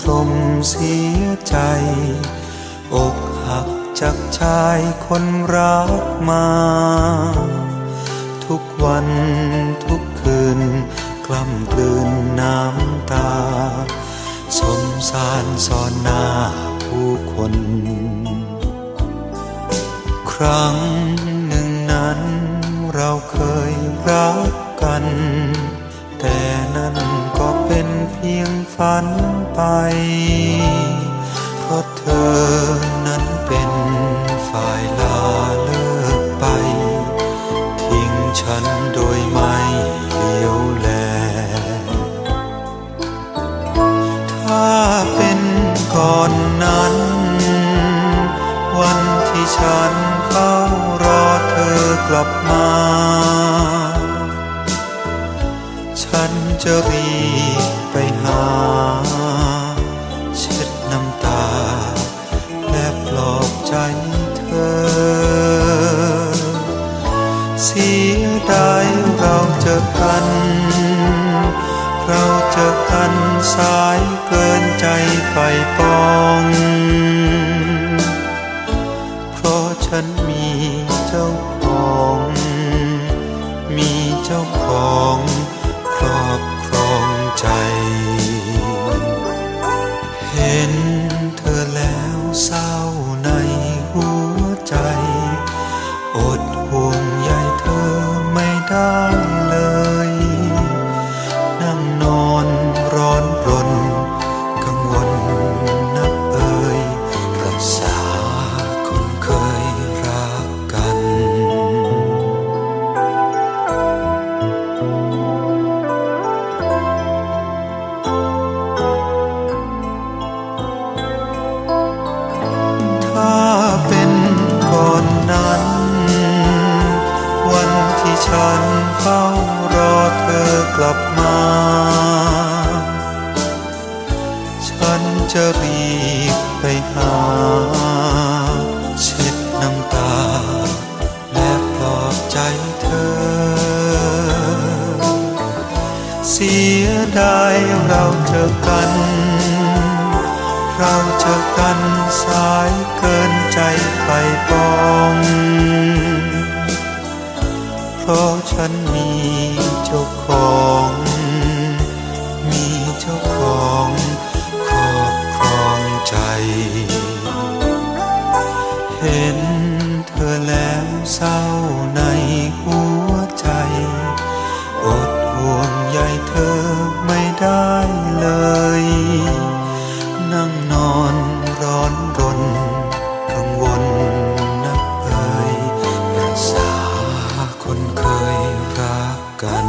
ตรมเสียใจ อกหักจากชายคนรักมา ทุกวันทุกคืน กล้ำกลืนน้ำตา สมสารสอนหน้าผู้คน ครั้งหนึ่งนั้นเราเคยรักกัน แต่นั่นก็ เป็นเพียงฝันไป เพราะเธอนั้นเป็นฝ่ายลาเลิกไป ทิ้งฉันโดยไม่เลี้ยวแล ถ้าเป็นก่อนนั้น วันที่ฉันเฝ้ารอเธอกลับมา ฉันจะรีำตา และปลอบใจเธอ เสียดายเราเจอกัน เราเจอกันสายเกินใจไฟปอง เพราะฉันมีเจ้าของ มีเจ้า ห่วงใยเธอไม่ได้เลย นั่งนอนร้อนรนกังวลนักเอ่ยรักษาคนเคยรักกัน ถ้าเป็นก่อนนั้น ฉันเฝ้ารอเธอกลับมา ฉันจะรีบไปหา เช็ดน้ำตา และปลอบใจเธอ เสียดายเราเจอกัน เราเจอกันสายเกิน เห็นเธอแล้วเศร้าในหัวใจ อดห่วงใยเธอไม่ได้เลย นั่งนอนร้อนรนกังวลนักเอ่ยรักษาคนเคยรักกัน